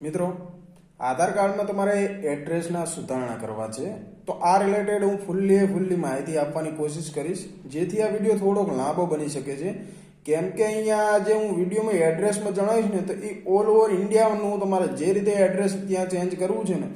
મિત્રો, આધાર કાર્ડમાં તમારે એડ્રેસના સુધારણા કરવા છે. તો આ રિલેટેડ હું ફૂલ્લી ફૂલ્લી માહિતી આપવાની કોશિશ કરીશ, જેથી આ વીડિયો થોડોક લાંબો બની શકે છે. કેમ કે અહીંયા જે હું વિડીયોમાં એડ્રેસમાં જણાવીશ ને, તો એ ઓલ ઓવર ઇન્ડિયાનું તમારે જે રીતે એડ્રેસ ત્યાં ચેન્જ કરવું છે ને,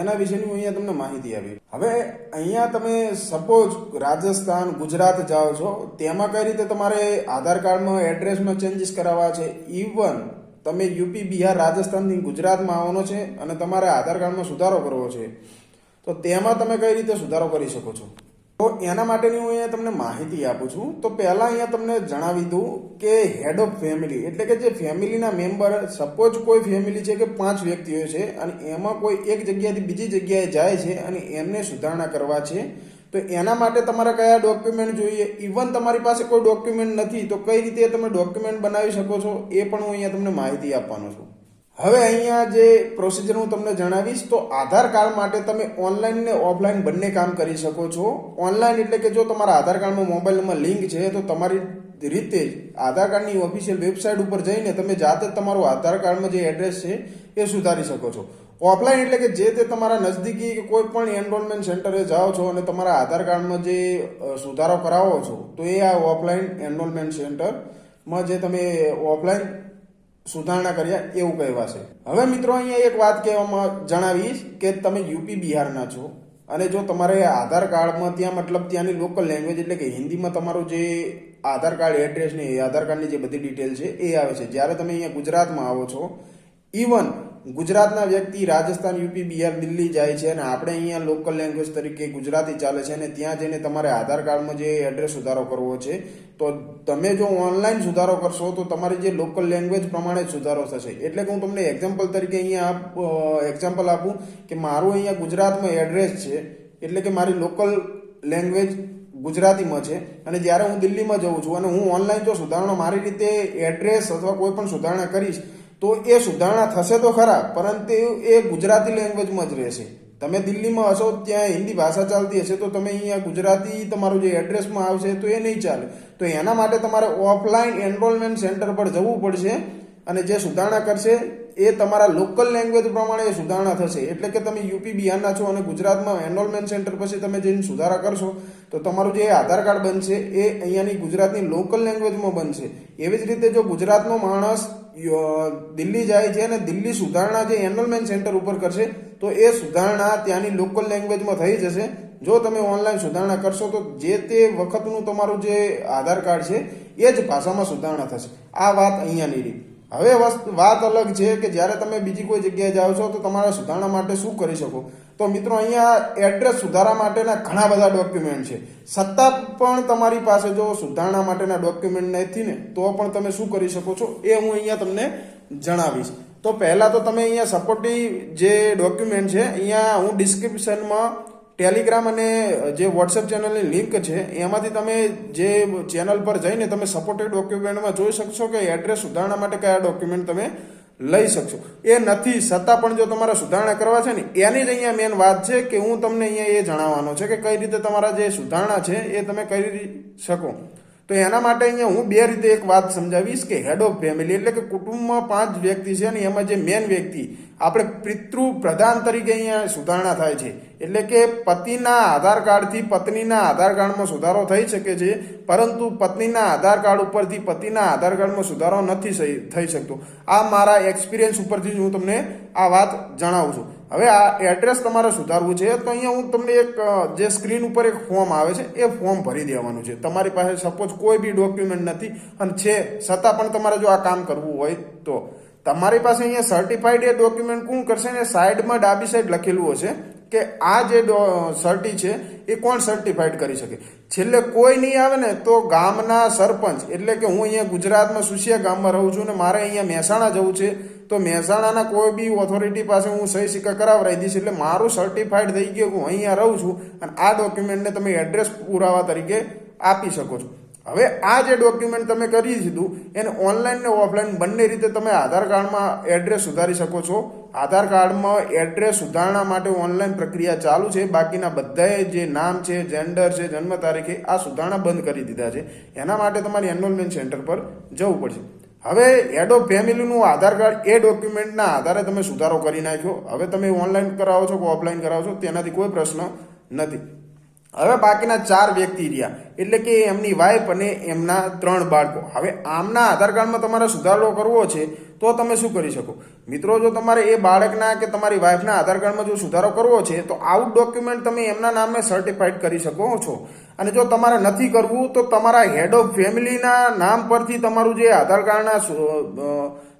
એના વિશેની હું અહીંયા તમને માહિતી આપી હવે અહીંયા તમે સપોઝ રાજસ્થાન, ગુજરાત જાઓ છો, તેમાં કઈ રીતે તમારે આધાર કાર્ડમાં એડ્રેસમાં ચેન્જીસ કરાવવા છે? ઇવન તમે યુપી, બિહાર રાજસ્થાનથી ગુજરાતમાં આવવાનો છે અને તમારે આધાર કાર્ડમાં સુધારો કરવો છે, તો તેમાં તમે કઈ રીતે સુધારો કરી શકો છો? તો એના માટેની હું અહીંયા તમને માહિતી આપું છું. તો પહેલાં અહીંયા તમને જણાવી દઉં કે હેડ ઓફ ફેમિલી એટલે કે જે ફેમિલીના મેમ્બર સપોઝ કોઈ ફેમિલી છે કે પાંચ વ્યક્તિઓ છે અને એમાં કોઈ એક જગ્યાએથી બીજી જગ્યાએ જાય છે અને એમને સુધારણા કરવા છે તો એના માટે તમારે કયા ડોક્યુમેન્ટ જોઈએ? ઇવન તમારી પાસે કોઈ ડોક્યુમેન્ટ નથી, તો કઈ રીતે તમે ડોક્યુમેન્ટ બનાવી શકો છો? એ પણ હું અહીંયા તમને માહિતી આપવાનો છું. હવે અહીંયા જે પ્રોસિજર હું તમને જણાવીશ, તો આધાર કાર્ડ માટે તમે ઓનલાઈન ને ઓફલાઈન બંને કામ કરી શકો છો. ઓનલાઈન એટલે કે જો તમારા આધાર કાર્ડમાં મોબાઈલ નંબર લિંક છે, તો તમારી રીતે જ આધાર કાર્ડની ઓફિશિયલ વેબસાઇટ ઉપર જઈને તમે જાતે તમારું આધાર કાર્ડમાં જે એડ્રેસ છે, એ સુધારી શકો છો. ઓફલાઈન એટલે કે જે તે તમારા નજદીકી કે કોઈ પણ એનરોલમેન્ટ સેન્ટરે જાઓ છો અને તમારા આધાર કાર્ડમાં જે સુધારો કરાવો છો, તો એ આ ઓફલાઈન એનરોલમેન્ટ સેન્ટરમાં જે તમે ઓફલાઈન સુધારણા કર્યા એવું કહેવાશે. હવે મિત્રો અહીંયા એક વાત કહેવામાં જણાવીશ કે તમે યુપી બિહારના છો અને જો તમારે આધાર કાર્ડમાં ત્યાં મતલબ ત્યાંની લોકલ લેંગ્વેજ એટલે કે હિન્દીમાં તમારું જે આધાર કાર્ડ એડ્રેસ ને આધાર કાર્ડની જે બધી ડિટેલ છે એ આવે છે. જ્યારે તમે અહીંયા ગુજરાતમાં આવો છો ઇવન ગુજરાતના વ્યક્તિ રાજસ્થાન, યુપી, બિહાર, દિલ્હી જાય છે અને આપણે અહીંયા લોકલ લેંગ્વેજ તરીકે ગુજરાતી ચાલે છે અને ત્યાં જઈને તમારે આધાર કાર્ડમાં જે એડ્રેસ સુધારો કરવો છે, તો તમે જો ઓનલાઈન સુધારો કરશો, તો તમારી જે લોકલ લેંગ્વેજ પ્રમાણે સુધારો થશે. એટલે કે હું તમને એક્ઝામ્પલ તરીકે અહીંયા એક્ઝામ્પલ આપું કે મારું અહીંયા ગુજરાતમાં એડ્રેસ છે, એટલે કે મારી લોકલ લેંગ્વેજ ગુજરાતીમાં છે. અને જ્યારે હું દિલ્હીમાં જઉં છું અને હું ઓનલાઈન જો સુધારણા મારી રીતે એડ્રેસ અથવા કોઈ પણ સુધારણા કરીશ તો એ સુધારણા થશે તો ખરા, પરંતુ એ ગુજરાતી લેંગ્વેજમાં જ રહેશે. તમે દિલ્હીમાં હશો, ત્યાં હિન્દી ભાષા ચાલતી હશે, તો તમે અહીંયા ગુજરાતી તમારું જે એડ્રેસમાં આવશે તો એ નહીં ચાલે. તો એના માટે તમારે ઓફલાઈન એનરોલમેન્ટ સેન્ટર પર જવું પડશે અને જે સુધારણા કરશે એ તમારા લોકલ લેંગ્વેજ પ્રમાણે સુધારણા થશે. એટલે કે તમે યુપી, બિહારના છો અને ગુજરાતમાં એનરોલમેન્ટ સેન્ટર પછી તમે જઈને સુધારા કરશો, તો તમારું જે આધાર કાર્ડ બનશે એ અહીંયાની ગુજરાતની લોકલ લેંગ્વેજમાં બનશે. એવી જ રીતે જો ગુજરાતનો માણસ દિલ્હી જાય છે અને દિલ્હી સુધારણા જે એનરોલમેન્ટ સેન્ટર ઉપર કરશે, તો એ સુધારણા ત્યાંની લોકલ લેંગ્વેજમાં થઈ જશે. જો તમે ઓનલાઈન સુધારણા કરશો, તો જે તે વખતનું તમારું જે આધાર કાર્ડ છે, એ જ ભાષામાં સુધારણા થશે. આ વાત અહીંયાની રહી. હવે વાત અલગ છે કે જ્યારે તમે બીજી કોઈ જગ્યાએ જાઓ છો તો તમારા સુધારણા માટે શું કરી શકો? તો મિત્રો અહીંયા એડ્રેસ સુધારા માટેના ઘણા બધા ડોક્યુમેન્ટ છે. છતાં પણ તમારી પાસે જો સુધારણા માટેના ડોક્યુમેન્ટ નથી ને, તો પણ તમે શું કરી શકો છો? એ હું અહીંયા તમને જણાવીશ. તો પહેલાં તો તમે અહીંયા સપોર્ટિવ જે ડોક્યુમેન્ટ છે, અહીંયા હું ડિસ્ક્રિપ્શનમાં ટેલિગ્રામ અને જે વોટ્સએપ ચેનલની લિંક છે, એમાંથી તમે જે ચેનલ પર જઈને તમે સપોર્ટેડ ડોક્યુમેન્ટમાં જોઈ શકશો કે એડ્રેસ સુધારણા માટે કયા ડોક્યુમેન્ટ તમે લઈ શકશો. એ નથી, છતાં પણ જો તમારે સુધારણા કરવા છે ને, એની જ અહીંયા મેન વાત છે કે હું તમને અહીંયા એ જણાવવાનો છે કે કઈ રીતે તમારા જે સુધારણા છે એ તમે કરી શકો. તો એના માટે અહીંયા હું બે રીતે એક વાત સમજાવીશ કે હેડ ઓફ ફેમિલી એટલે કે કુટુંબમાં પાંચ વ્યક્તિ છે ને એમાં જે મેન વ્યક્તિ આપણે પિતૃ પ્રધાન તરીકે અહીંયા સુધારણા થાય છે. એટલે કે પતિના આધાર કાર્ડથી પત્નીના આધાર કાર્ડમાં સુધારો થઈ શકે છે, પરંતુ પત્નીના આધાર કાર્ડ ઉપરથી પતિના આધાર કાર્ડમાં સુધારો નથી થઈ શકતો. આ મારા એક્સપિરિયન્સ ઉપરથી હું તમને આ વાત જણાવું છું. હવે આ એડ્રેસ તમારે સુધારવું છે, તો અહીંયા હું તમને એક જે સ્ક્રીન ઉપર એક ફોર્મ આવે છે, એ ફોર્મ ભરી દેવાનું છે. તમારી પાસે સપોઝ કોઈ બી ડોક્યુમેન્ટ નથી, અને છે, છતાં પણ તમારે જો આ કામ કરવું હોય તો. તમારી પાસે અહીંયા સર્ટિફાઈડ એ ડોક્યુમેન્ટ કોણ કરશે ને? સાઈડમાં ડાબી સાઈડ લખેલું હશે કે આ જે સર્ટી છે, એ કોણ સર્ટિફાઈડ કરી શકે? છેલ્લે કોઈ નહીં આવે ને, તો ગામના સરપંચ, એટલે કે હું અહીંયા ગુજરાતમાં સુશિયા ગામમાં રહું છું ને મારે અહીંયા મહેસાણા જવું છે, તો મહેસાણાના કોઈ બી ઓથોરિટી પાસે હું સહી સિક્કા કરાવરાઈ દઈશ, એટલે મારું સર્ટિફાઈડ થઈ ગયું હું અહીંયા રહું છું, અને આ ડોક્યુમેન્ટને તમે એડ્રેસ પુરાવા તરીકે આપી શકો છો. હવે આ જે ડોક્યુમેન્ટ તમે કરી દીધું, એને ઓનલાઈન ને ઓફલાઈન બંને રીતે તમે આધાર કાર્ડમાં એડ્રેસ સુધારી શકો છો. આધાર કાર્ડમાં એડ્રેસ સુધારણા માટે ઓનલાઈન પ્રક્રિયા ચાલુ છે. બાકીના બધાએ જે નામ છે જેન્ડર છે, જન્મ તારીખે આ સુધારણા બંધ કરી દીધા છે. એના માટે તમારે એનરોલમેન્ટ સેન્ટર પર જવું પડશે. હવે હેડ ઓફ ફેમિલીનું આધાર કાર્ડ એ ડોક્યુમેન્ટના આધારે તમે સુધારો કરી નાખ્યો. હવે તમે ઓનલાઈન કરાવો છો કે ઓફલાઈન કરાવો છો, તેનાથી કોઈ પ્રશ્ન નથી. હવે બાકીના ચાર વ્યક્તિ રહ્યા. એટલે કે એમની વાઈફ અને એમના ત્રણ બાળકો. હવે આમના આધાર કાર્ડમાં તમારે સુધારો કરવો છે, તો તમે શું કરી શકો? મિત્રો, જો તમારે એ બાળકના કે તમારી વાઈફના આધાર કાર્ડમાં જો સુધારો કરવો છે, તો આવું ડોક્યુમેન્ટ તમે એમના નામે સર્ટિફાઈડ કરી શકો છો. અને જો તમારે નથી કરવું, તો તમારા હેડ ઓફ ફેમિલીના નામ પરથી તમારું જે આધાર કાર્ડના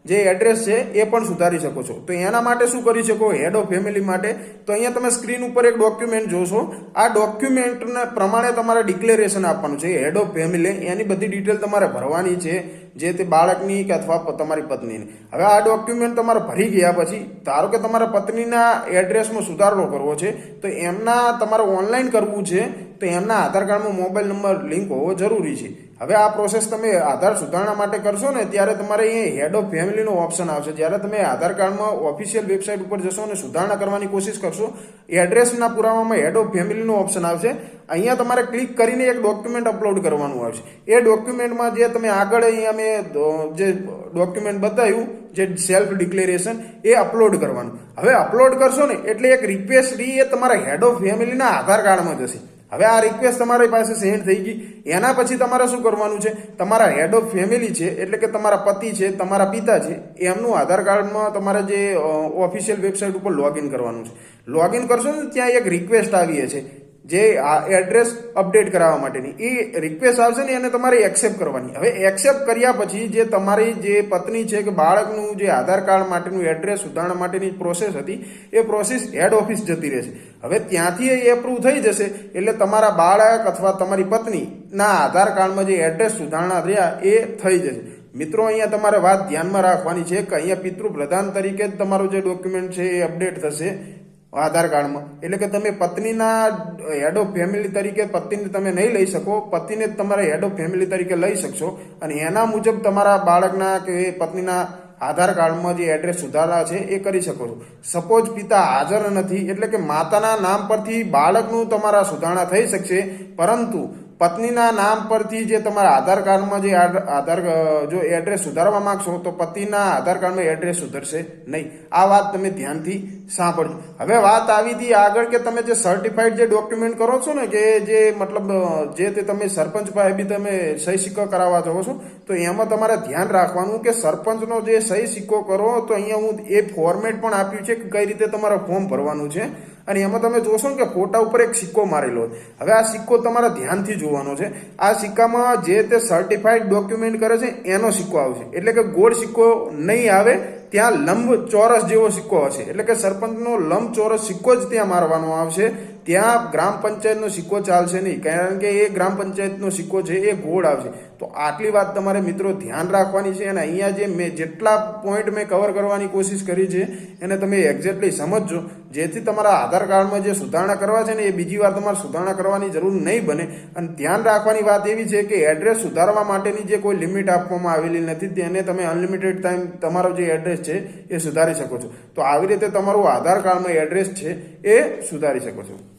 જે એડ્રેસ છે, એ પણ સુધારી શકો છો. તો એના માટે શું કરી શકો? હેડ ઓફ ફેમિલી માટે. તો અહીંયા તમે સ્ક્રીન ઉપર એક ડોક્યુમેન્ટ જોશો. આ ડોક્યુમેન્ટના પ્રમાણે તમારે ડિક્લેરેશન આપવાનું છે. હેડ ઓફ ફેમિલી એની બધી ડિટેલ તમારે ભરવાની છે. જે તે બાળકની કે અથવા તમારી પત્નીની. હવે આ ડોક્યુમેન્ટ તમારે ભરી ગયા પછી, ધારો કે તમારા પત્નીના એડ્રેસમાં સુધારો કરવો છે, તો એમના તમારે ઓનલાઈન કરવું છે, તો એમના આધાર કાર્ડમાં મોબાઈલ નંબર લિંક હોવો જરૂરી છે. હવે આ પ્રોસેસ તમે આધાર સુધારણા માટે કરશો ને, ત્યારે તમારે અહીંયા હેડ ઓફ ફેમિલીનો ઓપ્શન આવશે. જ્યારે તમે આધાર કાર્ડમાં ઓફિશિયલ વેબસાઇટ ઉપર જશો અને સુધારણા કરવાની કોશિશ કરશો એડ્રેસના પુરાવામાં હેડ ઓફ ફેમિલીનો ઓપ્શન આવશે. અહીંયા તમારે ક્લિક કરીને એક ડોક્યુમેન્ટ અપલોડ કરવાનું આવશે. એ ડોક્યુમેન્ટમાં જે તમે આગળ અહીંયા મેં જે ડોક્યુમેન્ટ બતાવ્યું, જે સેલ્ફ ડિક્લેરેશન એ અપલોડ કરવાનું. હવે અપલોડ કરશો ને, એટલે એક રિક્વેસ્ટ એ તમારા હેડ ઓફ ફેમિલીના આધાર કાર્ડમાં જશે. હવે આ રિક્વેસ્ટ તમારી પાસે સેન્ડ થઈ ગઈ. એના પછી તમારે શું કરવાનું છે? તમારા હેડ ઓફ ફેમિલી છે, એટલે કે તમારા પતિ છે, તમારા પિતા છે, એમનું આધાર કાર્ડમાં તમારે જે ઓફિશિયલ વેબસાઇટ ઉપર લોગિન કરવાનું છે. લોગિન કરશો ને, ત્યાં એક રિક્વેસ્ટ આવી છે. જે આ એડ્રેસ અપડેટ કરાવવા માટેની, એ રિક્વેસ્ટ આવશે ને એને તમારે એક્સેપ્ટ કરવાની. હવે એક્સેપ્ટ કર્યા પછી જે તમારી જે પત્ની છે કે બાળકનું જે આધાર કાર્ડ માટેનું એડ્રેસ સુધારણા માટેની પ્રોસેસ હતી, એ પ્રોસેસ હેડ ઓફિસ જતી રહેશે. હવે ત્યાંથી એ એપ્રુવ થઈ જશે, એટલે તમારા બાળક અથવા તમારી પત્નીના આધાર કાર્ડમાં જે એડ્રેસ સુધારણા રહ્યા, એ થઈ જશે. મિત્રો, અહીંયા તમારે વાત ધ્યાનમાં રાખવાની છે કે અહીંયા પિતૃ પ્રધાન તરીકે જ તમારું જે ડોક્યુમેન્ટ છે એ અપડેટ થશે. આધાર કાર્ડમાં. એટલે કે તમે પત્નીના હેડ ઓફ ફેમિલી તરીકે પત્નીને તમે નહીં લઈ શકો પતિને જ તમારા હેડ ઓફ ફેમિલી તરીકે લઈ શકશો. અને એના મુજબ તમારા બાળકના કે પત્નીના આધાર કાર્ડમાં જે એડ્રેસ સુધારા છે એ કરી શકો છો. સપોઝ પિતા હાજર નથી, એટલે કે માતાના નામ પરથી બાળકનું તમારા સુધારણા થઈ શકશે, પરંતુ પત્નીના નામ પરથી જે તમારા આધાર કાર્ડમાં જે આધાર જો એડ્રેસ સુધારવા માંગશો, તો પતિના આધાર કાર્ડમાં એડ્રેસ સુધરશે નહીં. આ વાત તમે ધ્યાનથી સાંભળજો. હવે વાત આવી હતી આગળ કે તમે જે સર્ટિફાઈડ જે ડોક્યુમેન્ટ કરો છો ને, કે જે મતલબ જે તે તમે સરપંચ પાસે બી તમે સહી સિક્કો કરાવવા જાઓ છો, તો એમાં તમારે ધ્યાન રાખવાનું કે સરપંચનો જે સહી સિક્કો કરો, તો અહીંયા હું એ ફોર્મેટ પણ આપ્યું છે કે કઈ રીતે તમારે ફોર્મ ભરવાનું છે. અને એમાં તમે જોશો કે ફોટા ઉપર એક સિક્કો મારેલો. હવે આ સિક્કો તમારે ધ્યાનથી જોવાનો છે. આ સિક્કામાં જે તે સર્ટિફાઈડ ડોક્યુમેન્ટ કરે છે, એનો સિક્કો આવશે એટલે કે ગોળ સિક્કો નહીં આવે, ત્યાં લંબ ચોરસ જેવો સિક્કો હશે. એટલે કે સરપંચનો લંબ ચોરસ સિક્કો જ ત્યાં મારવાનો આવશે. ત્યાં ગ્રામ પંચાયતનો સિક્કો ચાલશે નહીં. કારણ કે એ ગ્રામ પંચાયતનો સિક્કો છે, એ ગોળ આવશે. તો આટલી વાત તમારે મિત્રો ધ્યાન રાખવાની છે અને અહીંયા જે મેં જેટલા પોઈન્ટ મેં કવર કરવાની કોશિશ કરી છે, એને તમે એક્ઝેક્ટલી સમજજો. જેથી તમારા આધાર કાર્ડમાં જે સુધારણા કરવા છે ને એ બીજી વાર તમારે સુધારણા કરવાની જરૂર નહીં બને. અને ધ્યાન રાખવાની વાત એવી છે કે એડ્રેસ સુધારવા માટેની જે કોઈ લિમિટ આપવામાં આવેલી નથી, તેને તમે અનલિમિટેડ ટાઈમ તમારો જે એડ્રેસ છે એ સુધારી શકો છો. તો આવી રીતે તમારું આધાર કાર્ડમાં એડ્રેસ છે એ સુધારી શકો છો.